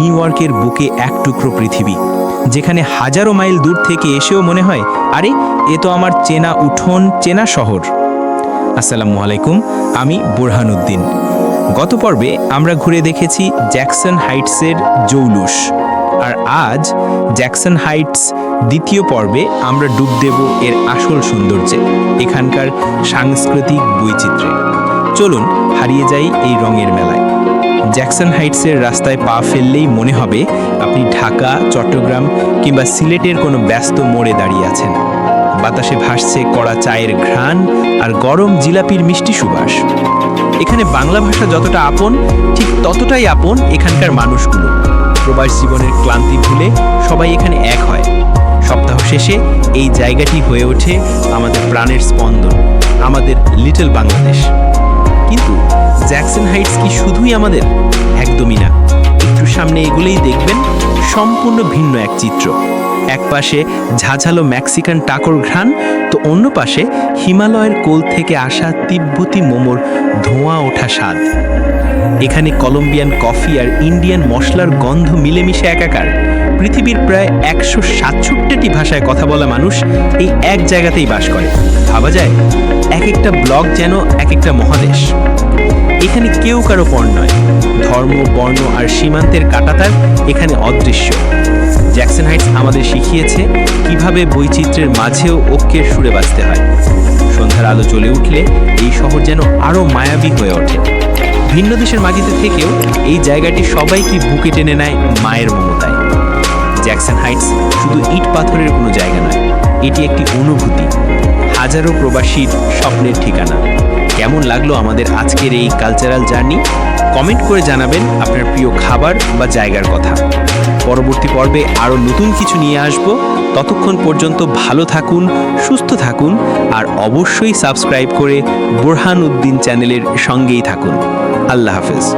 New ইয়র্কের বুকে এক টুকরো পৃথিবী, যেখানে হাজারো মাইল দূর থেকে এসেও মনে হয়, আরে, এ তো আমার চেনা উঠোন, চেনা শহর। আসসালামু আলাইকুম, আমি বুরহানুদ্দিন। গত পর্বে আমরা ঘুরে দেখেছি জ্যাকসন হাইটসের জৌলুস, আর আজ জ্যাকসন হাইটস দ্বিতীয় পর্বে আমরা ডুব দেব এর আসল সৌন্দর্যে, এখানকার সাংস্কৃতিক বৈচিত্র্যে। চলুন হারিয়ে যাই এই রঙের মেলায়। জ্যাকসন হাইটসের রাস্তায় পা ফেললেই মনে হবে আপনি ঢাকা, চট্টগ্রাম কিংবা সিলেটের কোনো ব্যস্ত মোড়ে দাঁড়িয়ে আছেন। বাতাসে ভাসছে কড়া চায়ের ঘ্রাণ আর গরম জিলাপির মিষ্টি সুবাস। এখানে বাংলা ভাষা যতটা আপন, ঠিক ততটাই আপন এখানকার মানুষগুলো। প্রবাস জীবনের ক্লান্তি ভুলে সবাই এখানে এক হয়। সপ্তাহ শেষে এই জায়গাটি হয়ে ওঠে আমাদের প্রাণের স্পন্দন, আমাদের লিটল বাংলাদেশ। কিন্তু জ্যাকসন হাইটস কি শুধুই আমাদের? একদমই না। একটু সামনে এগুলোই দেখবেন, সম্পূর্ণ ভিন্ন এক চিত্র। এক পাশে ঝাঝালো মেক্সিকান টাকর ঘ্রাণ, তো অন্য পাশে হিমালয়ের কোল থেকে আসা তিব্বতী মোমোর ধোঁয়া ওঠা স্বাদ। এখানে কলম্বিয়ান কফি আর ইন্ডিয়ান মশলার গন্ধ মিলেমিশে একাকার। পৃথিবীর প্রায় একশো সাতষট্টিটি ভাষায় কথা বলা মানুষ এই এক জায়গাতেই বাস করে। ভাবা যায়, এক একটা ব্লক যেন এক একটা মহাদেশ। এখানে কেউ কারও পর নয়। ধর্ম, বর্ণ আর সীমান্তের কাটাতার এখানে অদৃশ্য। জ্যাকসন হাইটস আমাদের শিখিয়েছে কীভাবে বৈচিত্র্যের মাঝেও ঐক্যের সুরে বাঁচতে হয়। সন্ধ্যার আলো জ্বলে উঠলে এই শহর যেন আরও মায়াবী হয়ে ওঠে। ভিন্ন দেশের মাটিতে থেকেও এই জায়গাটি সবাইকে বুকে টেনে নেয় মায়ের মমতায়। জ্যাকসন হাইটস শুধু ইট পাথরের কোনো জায়গা নয়, এটি একটি অনুভূতি। হাজারো প্রবাসীর স্বপ্নের ঠিকানা। কেমন লাগল আমাদের আজকের এই কালচারাল জার্নি কমেন্ট করে জানাবেন আপনার প্রিয় খাবার বা জায়গার কথা। পরবর্তী পর্বে আরও নতুন কিছু নিয়ে আসব। ততক্ষণ পর্যন্ত ভালো থাকুন, সুস্থ থাকুন, আর অবশ্যই সাবস্ক্রাইব করে বোরহান উদ্দিন চ্যানেলের সঙ্গেই থাকুন। আল্লাহ হাফেজ।